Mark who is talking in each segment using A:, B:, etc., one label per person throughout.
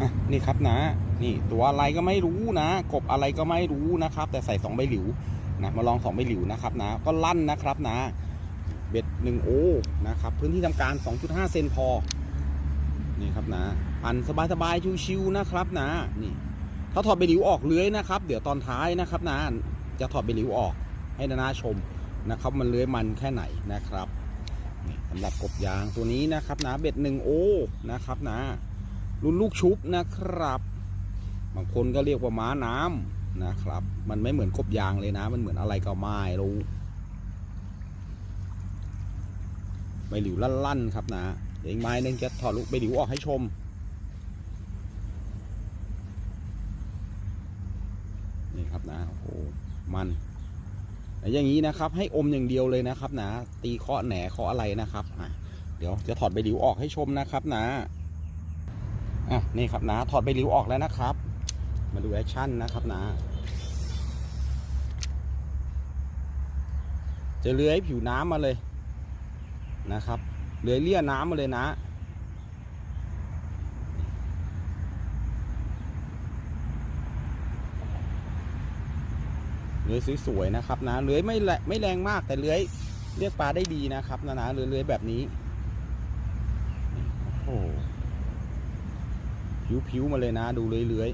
A: อะนี่ครับนะ นี่ตัวอะไรก็ไม่รู้นะ กบอะไรก็ไม่รู้นะครับ แต่ใส่สองใบหลิวนะมาลองสองใบหลิวนะครับนะ ก็ลั่นนะครับนะ เบ็ดหนึ่งโอนะครับ พื้นที่ทำการ 2.5 เซนพอ นี่ครับนะ ปั่นสบายๆชิวๆนะครับนะ นี่ ถ้าถอดใบหลิวออกเลื้อยนะครับ เดี๋ยวตอนท้ายนะครับนะ จะถอดใบหลิวออกให้นานาชมนะครับ มันเลื้อยมันแค่ไหนนะครับสำหรับกบยางตัวนี้นะครับนะ เบ็ดหนึ่งโอนะครับนะ รุ่นลูกชุบนะครับ บางคนก็เรียกว่าม้าน้ำนะครับ มันไม่เหมือนกบยางเลยนะ มันเหมือนอะไรก็ไม่รู้ใบหลิวลั่นๆครับนะเดี๋ยวอีกไม้นึงจะถอดลูกใบหลิวออกให้ชมนี่ครับนะโอ้โหมันอย่างนี้นะครับ ให้อมอย่างเดียวเลยนะครับนะตีเคาะแหนเคาะอะไรนะครับอะเดี๋ยวจะถอดใบหลิวออกให้ชมนะครับนะ อะนี่ครับนะถอดใบหลิวออกแล้วนะครับ มาดูแอคชั่นนะครับนะจะเลื้อยผิวน้ำมาเลยนะครับเลื้อยเลี่ยน้ำมาเลยนะเลื้อยสวยๆนะครับนะเลื้อยไม่แรไม่แรงมากแต่เลื้อยเรียกปลาได้ดีนะครับนะนะเลื้อยแบบนี้โอ้โห ผิวๆมาเลยนะ ดูเลื้อย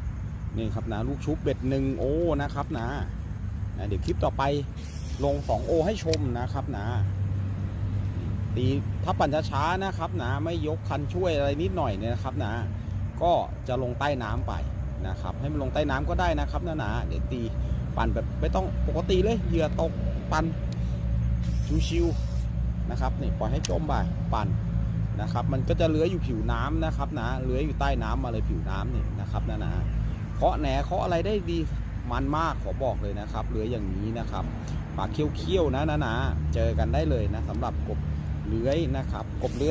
A: ๆนี่ครับนะลูกชุบเบ็ดหนึ่งโอ้นะครับนะนะเดี๋ยวคลิปต่อไปลง2โอให้ชมนะครับนะตีถ้าปั่นช้าๆนะครับนะไม่ยกคันช่วยอะไรนิดหน่อยเนี่ยนะครับนะก็จะลงใต้น้ำไปนะครับ ให้มันลงใต้น้ำก็ได้นะครับนะนะเดี๋ยวตีปั่นแบบไม่ต้องปกติเลยเหยื่อตกปั่นชิวๆนะครับนี่ปล่อยให้จมไปปั่น นะครับ มันก็จะเลื้อยอยู่ผิวน้ำนะครับนะเลื้อยอยู่ใต้น้ำมาเลยผิวน้ำนี่นะครับนะนะเคาะแหนเคาะอะไรได้ดีมันมากขอบอกเลยนะครับเลื้อยอย่างนี้นะครับปากเคี้ยวๆนะนะนะเจอกันได้เลยนะสำหรับกบเลื้อยนะครับ กบเลื้อย